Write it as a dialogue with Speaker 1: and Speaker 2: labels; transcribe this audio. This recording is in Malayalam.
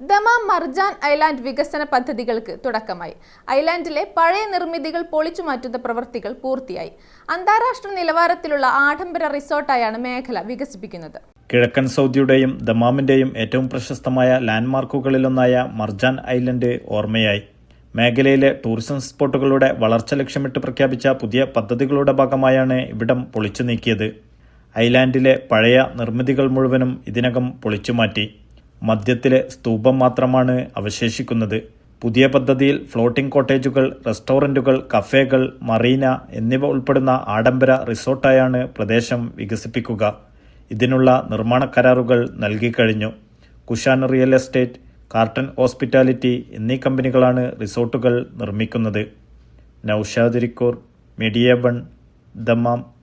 Speaker 1: ദമാം മർജാൻ ഐലാൻഡ് വികസന പദ്ധതികൾക്ക് തുടക്കമായി. ഐലാൻഡിലെ പഴയ നിർമ്മിതികൾ പൊളിച്ചു മാറ്റുന്ന പ്രവൃത്തികൾ പൂർത്തിയായി. അന്താരാഷ്ട്ര നിലവാരത്തിലുള്ള ആഡംബര റിസോർട്ടായാണ് മേഖല വികസിപ്പിക്കുന്നത്.
Speaker 2: കിഴക്കൻ സൗദിയുടെയും ദമാമിന്റെയും ഏറ്റവും പ്രശസ്തമായ ലാൻഡ്മാർക്കുകളിലൊന്നായ മർജാൻ ഐലൻഡ് ഓർമ്മയായി. മേഖലയിലെ ടൂറിസം സ്പോട്ടുകളുടെ വളർച്ച ലക്ഷ്യമിട്ട് പ്രഖ്യാപിച്ച പുതിയ പദ്ധതികളുടെ ഭാഗമായാണ് ഇവിടം പൊളിച്ചു നീക്കിയത്. ഐലാൻഡിലെ പഴയ നിർമ്മിതികൾ മുഴുവനും ഇതിനകം പൊളിച്ചുമാറ്റി മധ്യത്തിലെ സ്തൂപം മാത്രമാണ് അവശേഷിക്കുന്നത്. പുതിയ പദ്ധതിയിൽ ഫ്ലോട്ടിംഗ് കോട്ടേജുകൾ റെസ്റ്റോറന്റുകൾ കഫേകൾ മറീന എന്നിവ ഉൾപ്പെടുന്ന ആഡംബര റിസോർട്ടായാണ് പ്രദേശം വികസിപ്പിക്കുക. ഇതിനുള്ള നിർമ്മാണ കരാറുകൾ നൽകിക്കഴിഞ്ഞു Kushan real estate Carton hospitality എന്നീ കമ്പനികളാണ് റിസോർട്ടുകൾ നിർമ്മിക്കുന്നത്. നൌഷാദിരിക്കൂർ മീഡിയ ബൺ ദമാം.